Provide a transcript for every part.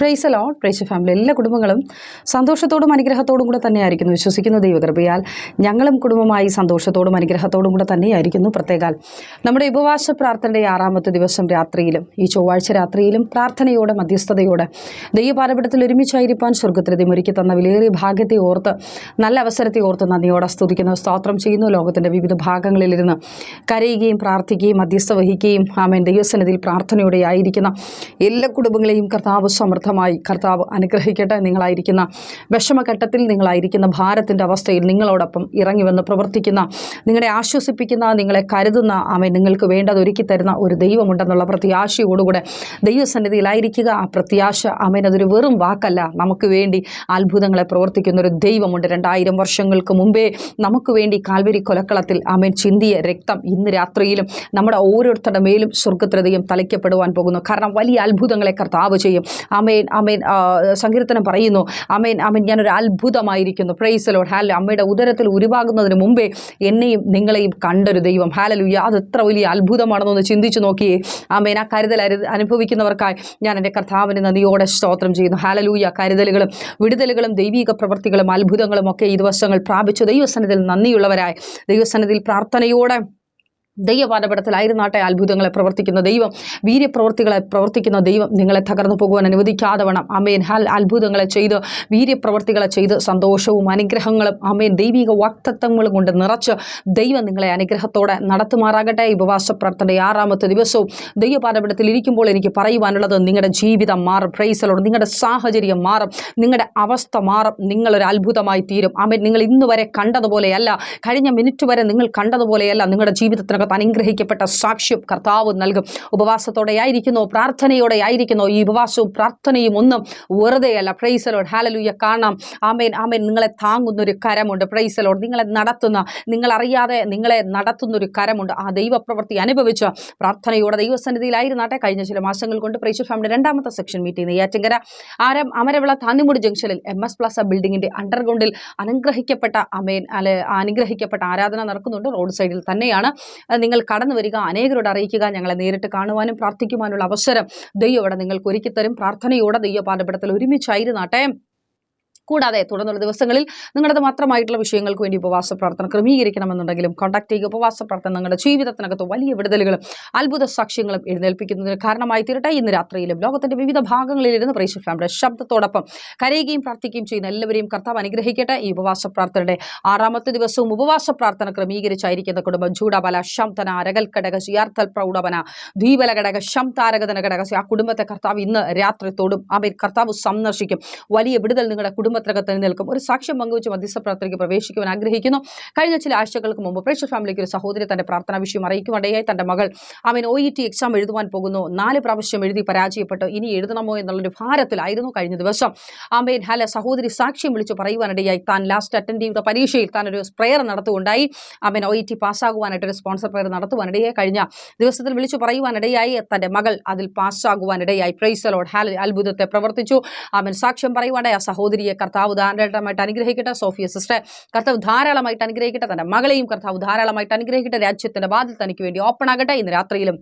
Price alone price family എല്ലാ കുടുംബങ്ങളും സന്തോഷത്തോടും അനുഗ്രഹത്തോടും കൂടെ തന്നെയായിരിക്കുന്നു. വിശ്വസിക്കുന്ന ദൈവകൃപയാൽ ഞങ്ങളും കുടുംബമായി സന്തോഷത്തോടും അനുഗ്രഹത്തോടും കൂടെ തന്നെയായിരിക്കുന്നു. പ്രത്യേകാൽ നമ്മുടെ ഉപവാസ പ്രാർത്ഥനയുടെ ആറാമത്തെ ദിവസം രാത്രിയിലും ഈ ചൊവ്വാഴ്ച രാത്രിയിലും പ്രാർത്ഥനയോടെ മധ്യസ്ഥതയോടെ ദൈവപാരപടത്തിൽ ഒരുമിച്ചായിരിക്കാൻ സ്വർഗത്തിൽ ഒരുക്കി തന്ന വിലയേറിയ ഭാഗ്യത്തെ ഓർത്ത് നല്ല അവസരത്തെ ഓർത്ത് നന്ദിയോടെ സ്തുതിക്കുന്ന. സ്തോത്രം ചെയ്യുന്നു. ലോകത്തിന്റെ വിവിധ ഭാഗങ്ങളിലിരുന്ന് കരയുകയും പ്രാർത്ഥിക്കുകയും മധ്യസ്ഥ വഹിക്കുകയും ആമേൻ. ദൈവസന്നിധിയിൽ പ്രാർത്ഥനയോടെ ആയിരിക്കുന്ന എല്ലാ കുടുംബങ്ങളെയും കർത്താവ് സമൃദ്ധമായി കർത്താവ് അനുഗ്രഹിക്കട്ടെ. നിങ്ങളായിരിക്കുന്ന വിഷമഘട്ടത്തിൽ നിങ്ങളായിരിക്കുന്ന ഭാരത്തിന്റെ അവസ്ഥയിൽ നിങ്ങളോടൊപ്പം ഇറങ്ങി വന്ന് പ്രവർത്തിക്കുന്ന നിങ്ങളെ ആശ്വസിപ്പിക്കുന്ന നിങ്ങളെ കരുതുന്ന അമ്മ നിങ്ങൾക്ക് വേണ്ടത് ഒരുക്കി തരുന്ന ഒരു ദൈവമുണ്ടെന്നുള്ള പ്രത്യാശയോടുകൂടെ ദൈവസന്നിധിയിലായിരിക്കുക. ആ പ്രത്യാശ ആമേൻ വെറും വാക്കല്ല. നമുക്ക് വേണ്ടി അത്ഭുതങ്ങളെ പ്രവർത്തിക്കുന്ന ഒരു ദൈവമുണ്ട്. രണ്ടായിരം വർഷങ്ങൾക്ക് മുമ്പേ നമുക്ക് വേണ്ടി കാൽവരി കൊലക്കളത്തിൽ ആമേൻ ചിന്തിയ രക്തം ഇന്ന് രാത്രിയിലും നമ്മുടെ ഓരോരുത്തരുടെ മേലും സ്വർഗത്തിലധികം തലയ്ക്കപ്പെടുവാൻ പോകുന്നു. കാരണം വലിയ അത്ഭുതങ്ങളെ കർത്താവ് ചെയ്യും. അമേൻ അമേൻ സങ്കീർത്തനം പറയുന്നു. അമേൻ അമേൻ ഞാനൊരു അത്ഭുതമായിരിക്കുന്നു. പ്രൈസ് പ്രൈസലോ ഹാല അമ്മയുടെ ഉദരത്തിൽ ഉരുവാകുന്നതിന് മുമ്പേ എന്നെയും നിങ്ങളെയും കണ്ടൊരു ദൈവം. ഹാലലുയ്യ അത് എത്ര വലിയ അത്ഭുതമാണെന്നൊന്ന് ചിന്തിച്ചു നോക്കിയേ. അമേൻ ആ കരുതൽ അനുഭവിക്കുന്നവർക്കായി ഞാൻ എന്റെ കർത്താവിന് നദിയോടെ സ്തോത്രം ചെയ്യുന്നു. ഹാലലൂയ കരുതലുകളും വിടുതലുകളും ദൈവിക പ്രവൃത്തികളും അത്ഭുതങ്ങളും ഒക്കെ ഈ ദിവസങ്ങൾ പ്രാപിച്ചു. ദൈവസനത്തിൽ നന്ദിയുള്ളവരായി. ദൈവസനത്തിൽ പ്രാർത്ഥനയോടെ ദൈവപാഠപടത്തിലായിരുന്നാട്ടെ അത്ഭുതങ്ങളെ പ്രവർത്തിക്കുന്ന ദൈവം. വീര്യപ്രവർത്തികളെ പ്രവർത്തിക്കുന്ന ദൈവം നിങ്ങളെ തകർന്നു പോകുവാൻ അനുവദിക്കാതെ വേണം. അമേൻ ഹൽ അത്ഭുതങ്ങളെ ചെയ്ത് വീര്യപ്രവർത്തികളെ ചെയ്ത് സന്തോഷവും അനുഗ്രഹങ്ങളും അമേൻ ദൈവിക വാക്തത്വങ്ങളും കൊണ്ട് നിറച്ച് ദൈവം നിങ്ങളെ അനുഗ്രഹത്തോടെ നടത്തുമാറാകട്ടെ. ഉപവാസ പ്രാർത്ഥനയുടെ ആറാമത്തെ ദിവസവും ദൈവപാദപടത്തിൽ ഇരിക്കുമ്പോൾ എനിക്ക് പറയുവാനുള്ളത് നിങ്ങളുടെ ജീവിതം മാറും. പ്രൈസലോട് നിങ്ങളുടെ സാഹചര്യം മാറും. നിങ്ങളുടെ അവസ്ഥ മാറും. നിങ്ങളൊരു അത്ഭുതമായി തീരും. അമേൻ നിങ്ങൾ ഇന്നുവരെ കണ്ടതുപോലെയല്ല. കഴിഞ്ഞ മിനിറ്റ് വരെ നിങ്ങൾ കണ്ടതുപോലെയല്ല നിങ്ങളുടെ ജീവിതത്തിനകത്ത് അനുഗ്രഹിക്കപ്പെട്ട സാക്ഷ്യം കർത്താവ് നൽകും. ഉപവാസത്തോടെ ആയിരിക്കുന്നു പ്രാർത്ഥനയോടെ ആയിരിക്കുന്നു ഈ ഉപവാസവും പ്രാർത്ഥനയും ഒന്നും വെറുതെയല്ല പ്രൈസലോട് ഹാലലൂയ കാണാം. ആമേൻ ആമേൻ. നിങ്ങളെ താങ്ങുന്ന ഒരു കരമുണ്ട് പ്രൈസലോട് നിങ്ങളെ നടത്തുന്ന നിങ്ങളറിയാതെ നിങ്ങളെ നടത്തുന്ന ഒരു കരമുണ്ട്. ആ ദൈവപ്രവൃത്തി അനുഭവിച്ച പ്രാർത്ഥനയോടെ ദൈവസന്നിധിയിലായിരുന്നാട്ടെ കഴിഞ്ഞ ചില മാസങ്ങൾ കൊണ്ട് പ്രൈസ് ഫാമിലി രണ്ടാമത്തെ സെക്ഷൻ മീറ്റ് ചെയ്യുന്ന ഏറ്റങ്കര ആരം അമരവിള താന്നിമുടി ജംഗ്ഷനിൽ എം എസ് പ്ലാസ ബിൽഡിങ്ങിന്റെ അണ്ടർഗ്രൗണ്ടിൽ അനുഗ്രഹിക്കപ്പെട്ട അമേൻ അല്ലെ അനുഗ്രഹിക്കപ്പെട്ട ആരാധന നടക്കുന്നുണ്ട്. റോഡ് സൈഡിൽ തന്നെയാണ് നിങ്ങൾ കടന്നു വരിക അനേകരോട് അറിയിക്കുക ഞങ്ങളെ നേരിട്ട് കാണുവാനും പ്രാർത്ഥിക്കുവാനുള്ള അവസരം ദൈവം ഇവിടെ നിങ്ങൾക്ക് ഒരുക്കിത്തരും. പ്രാർത്ഥനയോടെ ദൈവ ദൈവപാഠപടത്തിൽ ഒരുമിച്ചായിരുന്നാട്ടെ. കൂടാതെ തുടർന്നുള്ള ദിവസങ്ങളിൽ നിങ്ങളുടെ മാത്രമായിട്ടുള്ള വിഷയങ്ങൾക്ക് വേണ്ടി ഉപവാസ പ്രാർത്ഥന ക്രമീകരിക്കണമെന്നുണ്ടെങ്കിലും കോൺടാക്ട് ചെയ്യുക ഉപവാസ പ്രാർത്ഥന നിങ്ങളുടെ ജീവിതത്തിനകത്ത് വലിയ വിടുതലുകളും അത്ഭുത സാക്ഷ്യങ്ങളും എഴുന്നേൽപ്പിക്കുന്നതിന് കാരണമായി തീരട്ടെ. ഇന്ന് രാത്രിയിലും ലോകത്തിന്റെ വിവിധ ഭാഗങ്ങളിലിരുന്ന് പ്രേക്ഷ ഫാമിലിയുടെ ശബ്ദത്തോടൊപ്പം കരയുകയും പ്രാർത്ഥിക്കുകയും ചെയ്യുന്ന എല്ലാവരെയും കർത്താവ് അനുഗ്രഹിക്കട്ടെ. ഈ ഉപവാസ പ്രാർത്ഥനയുടെ ആറാമത്തെ ദിവസവും ഉപവാസ പ്രാർത്ഥന ക്രമീകരിച്ചായിരിക്കുന്ന കുടുംബം ചൂടബല ശംതന അരകൽക്കടക പ്രൗഢവന ദ്വീപല ഘടക ശംതാരകതന ഘടക ആ കുടുംബത്തെ കർത്താവ് ഇന്ന് രാത്രി തൊടും അവർ കർത്താവ് സന്ദർശിക്കും. വലിയ വിടുതൽ നിങ്ങളുടെ കുടുംബത്തിനകത്ത് നിൽക്കും ഒരു സാക്ഷ്യം പങ്കുവച്ച് മധ്യസ്ഥ പ്രാർത്ഥനയ്ക്ക് പ്രവേശിക്കുവാൻ ആഗ്രഹിക്കുന്നു. കഴിഞ്ഞ ചില ആഴ്ചകൾക്ക് മുമ്പ് പ്രേക്ഷ ഫാമിലിക്ക് ഒരു സഹോദരി തന്റെ പ്രാർത്ഥനാ വിഷയം അറിയിക്കുവാനിടയായി തന്റെ മകൾ അവൻ ഒ ഇ ടി എക്സാം എഴുതുവാൻ പോകുന്നു. നാല് പ്രാവശ്യം എഴുതി പരാജയപ്പെട്ടു. ഇനി എഴുതണമോ എന്നുള്ളൊരു ഭാരത്തിലായിരുന്നു കഴിഞ്ഞ ദിവസം. ആമേൻ. ഹല. സഹോദരി സാക്ഷ്യം വിളിച്ചു പറയുവാനിടയായി താൻ ലാസ്റ്റ് അറ്റൻഡ് ചെയ്ത പരീക്ഷയിൽ താൻ ഒരു സ്പ്രേയർ നടത്തുകയുണ്ടായി. അവൻ ഒ ഇ ടി പാസ്സാകുവാനായിട്ട് ഒരു സ്പോൺസർ പ്രയർ നടത്തുവാനിടയായി കഴിഞ്ഞ ദിവസത്തിൽ വിളിച്ചു പറയുവാനിടയായി തന്റെ മകൾ അതിൽ പാസ്സാകുവാനിടയായി പ്രൈസലോട് ഹാൽ അത്ഭുതത്തെ പ്രവർത്തിച്ചു. അവൻ സാക്ഷ്യം പറയുവാനായി ആ സഹോദരിയെ കർത്താവ് ധാരാളമായിട്ട് അനുഗ്രഹിക്കട്ടെ സോഫിയ സിസ്റ്റർ കർത്താവ് ധാരാളമായിട്ട് അനുഗ്രഹിക്കട്ടെ തന്റെ മകളെയും കർത്താവ് ധാരാളമായിട്ട് അനുഗ്രഹിക്കട്ടെ രാജ്യത്തിന്റെ വാതിൽ തനിക്ക് വേണ്ടി ഓപ്പൺ ആകട്ടെ ഇന്ന് രാത്രിയിലും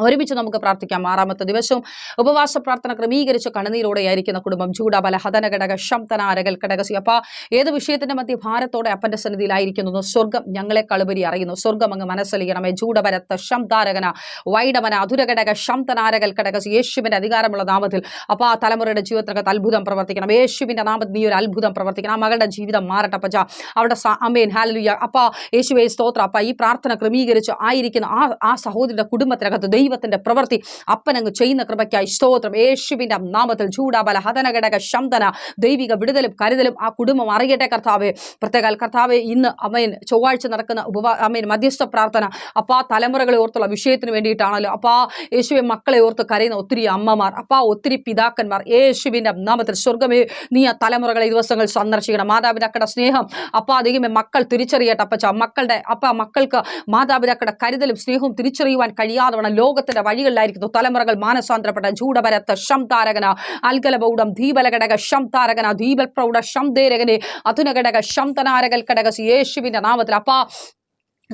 ഒരുമിച്ച് നമുക്ക് പ്രാർത്ഥിക്കാം. ആറാമത്തെ ദിവസവും ഉപവാസ പ്രാർത്ഥന ക്രമീകരിച്ച് കണ്ണുനീരോടെ ആയിരിക്കുന്ന കുടുംബം ചൂട ബലഹതന ഘടക ശംതനാരകൽ ഘടകസി അപ്പ ഏത് വിഷയത്തിന്റെ മധ്യ ഭാരത്തോടെ അപ്പന്റെ സന്നിധിയിലായിരിക്കുന്നു സ്വർഗം ഞങ്ങളെ കളുപരി അറിയുന്നു. സ്വർഗം അങ്ങ് മനസ്സലിയണമേ. ചൂടബരത്ത ശംതാരകന വൈഡമന അധുരഘടക ശംതനാരകൽ ഘടകസി യേശുവിന്റെ അധികാരമുള്ള നാമത്തിൽ അപ്പ ആ തലമുറയുടെ ജീവിതത്തിനകത്ത് അത്ഭുതം പ്രവർത്തിക്കണം. യേശുവിന്റെ നാമത്തിൽ നീ ഒരു അത്ഭുതം പ്രവർത്തിക്കണം. ആ മകളുടെ ജീവിതം മാറട്ടെ പച്ച അവിടെ അമ്മേൻ ഹാലലുയ അപ്പ യേശുവേ സ്തോത്ര. അപ്പ ഈ പ്രാർത്ഥന ക്രമീകരിച്ച് ആയിരിക്കുന്ന ആ ആ സഹോദരിയുടെ കുടുംബത്തിനകത്ത് ദൈവത്തിന്റെ പ്രവൃത്തി. അപ്പനങ്ങ് ചെയ്യുന്ന കൃപയ്ക്കായി സ്തോത്രം. യേശുവിന്റെ നാമത്തിൽ ചൂടാബല ഹതനഘടക ശംതന ദൈവിക വിടുതലും കരുതലും ആ കുടുംബം അറിയട്ടെ കർത്താവെ. പ്രത്യേക കർത്താവെ ഇന്ന് അമ്മയൻ ചൊവ്വാഴ്ച നടക്കുന്ന ഉപവാ അമ്മയൻ മധ്യസ്ഥ പ്രാർത്ഥന. അപ്പാ തലമുറകളെ ഓർത്തുള്ള വിഷയത്തിന് വേണ്ടിയിട്ടാണല്ലോ. അപ്പാ യേശുവെ മക്കളെ ഓർത്ത് കരയുന്ന ഒത്തിരി അമ്മമാർ അപ്പാ ഒത്തിരി പിതാക്കന്മാർ. യേശുവിന്റെ നാമത്തിൽ സ്വർഗമേ നീ ആ തലമുറകളെ ദിവസങ്ങൾ സന്ദർശിക്കണം. മാതാപിതാക്കളുടെ സ്നേഹം അപ്പാ അധികമേ മക്കൾ തിരിച്ചറിയട്ടെ അപ്പച്ച. മക്കളുടെ അപ്പ മക്കൾക്ക് മാതാപിതാക്കളുടെ കരുതലും സ്നേഹവും തിരിച്ചറിയുവാൻ കഴിയാതെ വണ്ണം ലോകത്തിന്റെ വഴികളിലായിരിക്കുന്നു. തലമുറകൾ മാനസാന്തരപ്പെട്ട ചൂടപരത്ത ശം താരകന അൽകലബൗഡം ദീപലഘടക ശം താരകന ദീപൽ പ്രൗഢ ശം ദേരകനെ അതുനഘടക ശം തനാരകൽ ഘടക യേശുവിന്റെ നാമത്തിൽ. അപ്പാ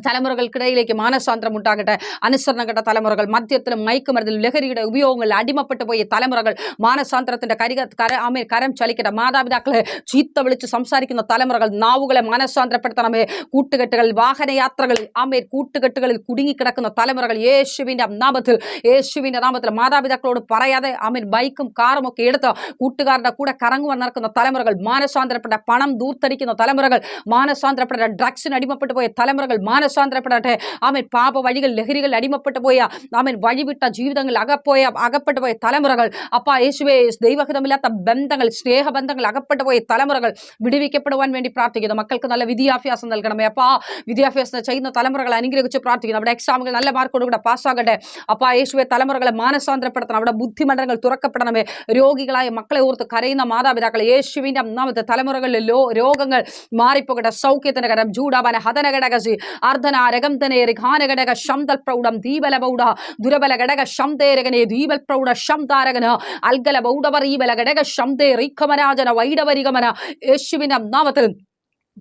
തലമുറകൾക്കിടയിലേക്ക് മാനസാന്തരം ഉണ്ടാകട്ടെ. അനുസരണഘട്ട തലമുറകൾ മദ്യത്തിലും മയക്കുമരുന്നിലും ലഹരിയുടെ ഉപയോഗങ്ങളിൽ അടിമപ്പെട്ടു പോയ തലമുറകൾ മാനസാന്തരത്തിന്റെ കരിക കര ആമേ കരം ചലിക്കട്ടെ. മാതാപിതാക്കളെ ചീത്ത വിളിച്ച് സംസാരിക്കുന്ന തലമുറകൾ നാവുകളെ മാനസാന്തരപ്പെടുത്തണമേ. കൂട്ടുകെട്ടുകളിൽ വാഹനയാത്രകളിൽ ആമേ കൂട്ടുകെട്ടുകളിൽ കുടുങ്ങിക്കിടക്കുന്ന തലമുറകൾ യേശുവിന്റെ നാമത്തിൽ യേശുവിന്റെ നാമത്തിൽ മാതാപിതാക്കളോട് പറയാതെ ആമേൻ ബൈക്കും കാറും ഒക്കെ എടുത്ത് കൂട്ടുകാരുടെ കൂടെ കറങ്ങുവാൻ നടക്കുന്ന തലമുറകൾ മാനസാന്തരപ്പെട്ട പണം ദൂർത്തടിക്കുന്ന തലമുറകൾ മാനസാന്തരപ്പെട്ട ഡ്രഗ്സിന് അടിമപ്പെട്ടു പോയ തലമുറകൾ മാനസാന്തരപ്പെടട്ടെ ആമൻ പാപ വഴികൾ ലഹരികൾ അടിമപ്പെട്ടു പോയ ആമൻ വഴിവിട്ട ജീവിതങ്ങൾ അകപ്പോയ അകപ്പെട്ടു പോയ തലമുറകൾ. അപ്പ യേശുവെ ദൈവഹിതമില്ലാത്ത ബന്ധങ്ങൾ സ്നേഹബന്ധങ്ങൾ അകപ്പെട്ടു പോയ തലമുറകൾ വിടുവിക്കപ്പെടുവാൻ വേണ്ടി പ്രാർത്ഥിക്കുന്നു. മക്കൾക്ക് നല്ല വിദ്യാഭ്യാസം നൽകണമേ അപ്പ. വിദ്യാഭ്യാസം ചെയ്യുന്ന തലമുറകൾ അനുഗ്രഹിച്ച് പ്രാർത്ഥിക്കുന്നു. അവിടെ എക്സാമുകൾ നല്ല മാർക്കോടുകൂടെ പാസ്സാകട്ടെ. അപ്പ യേശുവെ തലമുറകളെ മാനസാന്തരപ്പെടുത്തണം. അവിടെ ബുദ്ധിമണ്ഡലങ്ങൾ തുറക്കപ്പെടണമേ. രോഗികളായ മക്കളെ ഓർത്ത് കരയുന്ന മാതാപിതാക്കൾ യേശുവിന്റെ ഒന്നാമത്തെ തലമുറകളിലെ ലോ രോഗങ്ങൾ മാറിപ്പോകട്ടെ. സൗഖ്യത്തിന്റെ കരം ജൂഡാബന ഹതനഘടകസി അർദ്ധന രഗംതനേരി ഘാനഘടക ശംതൽ പ്രൗഢം ദീപല ബൗഢ ദുരബല ഘടക ശംതേരകനെ ദീപൽ പ്രൗഢ ശംതാരകന അൽഗല ബൗഡവറീബല ഘടക ശംതേ റീഖമരാജന വൈഡവരികമന യേശുവിനം നാമത്തിൽ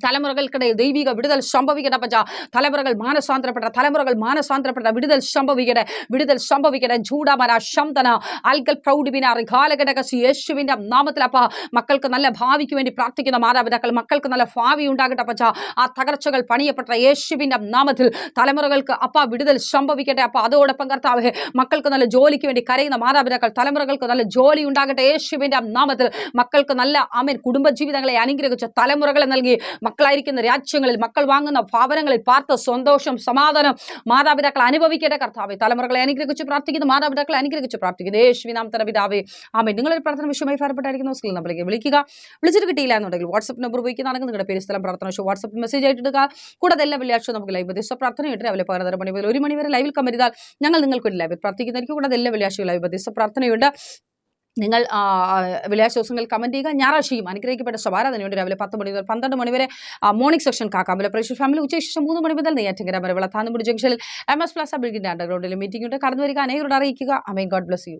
തലമുറകൾക്കിടയിൽ ദൈവിക വിടുതൽ സംഭവിക്കട്ടെ പച്ച തലമുറകൾ മാനസാന്തരപ്പെട്ട തലമുറകൾ മാനസാന്തരപ്പെട്ട വിടുതൽ സംഭവിക്കട്ടെ വിടുതൽ സംഭവിക്കട്ടെ. ചൂടാമന ശംതന അൽഗൽ പ്രൗഢിബിന കാലഘടകസി യേശുവിന്റെ നാമത്തിലപ്പ മക്കൾക്ക് നല്ല ഭാവിക്ക് വേണ്ടി പ്രാർത്ഥിക്കുന്ന മാതാപിതാക്കൾ മക്കൾക്ക് നല്ല ഭാവി ഉണ്ടാകട്ടെ പച്ച ആ തകർച്ചകൾ പണിയപ്പെട്ട യേശുവിന്റെ നാമത്തിൽ തലമുറകൾക്ക് അപ്പ വിടുതൽ സംഭവിക്കട്ടെ അപ്പ. അതോടൊപ്പം കർത്താവേ മക്കൾക്ക് നല്ല ജോലിക്ക് വേണ്ടി കരയുന്ന മാതാപിതാക്കൾ തലമുറകൾക്ക് നല്ല ജോലി ഉണ്ടാകട്ടെ യേശുവിന്റെ നാമത്തിൽ. മക്കൾക്ക് നല്ല ആമേൻ കുടുംബജീവിതങ്ങളെ അനുഗ്രഹിച്ച തലമുറകളെ നൽകി മക്കളായിരിക്കുന്ന രാജ്യങ്ങളിൽ മക്കൾ വാങ്ങുന്ന ഭവനങ്ങളിൽ പാർത്ത സന്തോഷം സമാധാനം മാതാപിതാക്കൾ അനുഭവിക്കേണ്ട കർത്താവെ. തലമുറകളെ അനുഗ്രഹിച്ച് പ്രാർത്ഥിക്കുന്നു മാതാപിതാക്കളെ അനുഗ്രഹിച്ച് പ്രാർത്ഥിക്കുന്നു. യേശുവിനാം തന പിതാവേ. ആമേ നിങ്ങളൊരു പ്രാർത്ഥന വിഷയമായി ഫലപ്പെട്ടായിരിക്കുന്ന. സ്കൂളിൽ നമ്മളിലേക്ക് വിളിക്കുക. വിളിച്ചിട്ട് കിട്ടിയില്ല എന്നുണ്ടെങ്കിൽ വാട്സപ്പ് നമ്പർ ഉപയോഗിക്കുന്നതാണെങ്കിൽ നിങ്ങളുടെ പേര് സ്ഥലം പ്രാർത്ഥന വിഷയം വാട്സപ്പ് മെസ്സേജ് ആയിട്ടിടുക കൂടാതെ എല്ലാ വെള്ളിയാഴ്ച നമുക്ക് ലൈവ് ബദിസ പ്രാർത്ഥനയുണ്ട് രാവിലെ പതിനൊന്നര മണി മുതൽ ഒരു മണി വരെ ലൈവിൽ കമരുതാൽ ഞങ്ങൾ നിങ്ങൾക്കൊരു ലൈവ് പ്രാർത്ഥിക്കുന്നതായിരിക്കും കൂടാതെ എല്ലാ വെള്ളിയാഴ്ച ലൈവ് ദിവസം പ്രാർത്ഥനയുണ്ട്. നിങ്ങൾ ദിവസങ്ങളിൽ കമന്റ് ചെയ്യുക. ഞായറാഴ്ചയും അനുഗ്രഹിക്കപ്പെട്ട സവാരാധനയുണ്ട് രാവിലെ പത്ത് മണി മുതൽ പന്ത്രണ്ട് മണി വരെ മോർണിംഗ് സെക്ഷൻ കാക്കാമ്പല പ്രേക്ഷ ഫാമിലി ഉച്ചശേഷം മൂന്ന് മണി മുതൽ നെയ്യാറ്റിങ്കര വരെ വെള്ളത്താന്നുമുടി ജംഗ്ഷനിൽ എം എസ് പ്ലസ് ബിൽഡിന്റെ അണ്ടർഗ്രൗണ്ടിൽ മീറ്റിംഗ് ഉണ്ട്. കടന്നു വരിക അനേകരോട് അറിയിക്കുക. Amen God bless you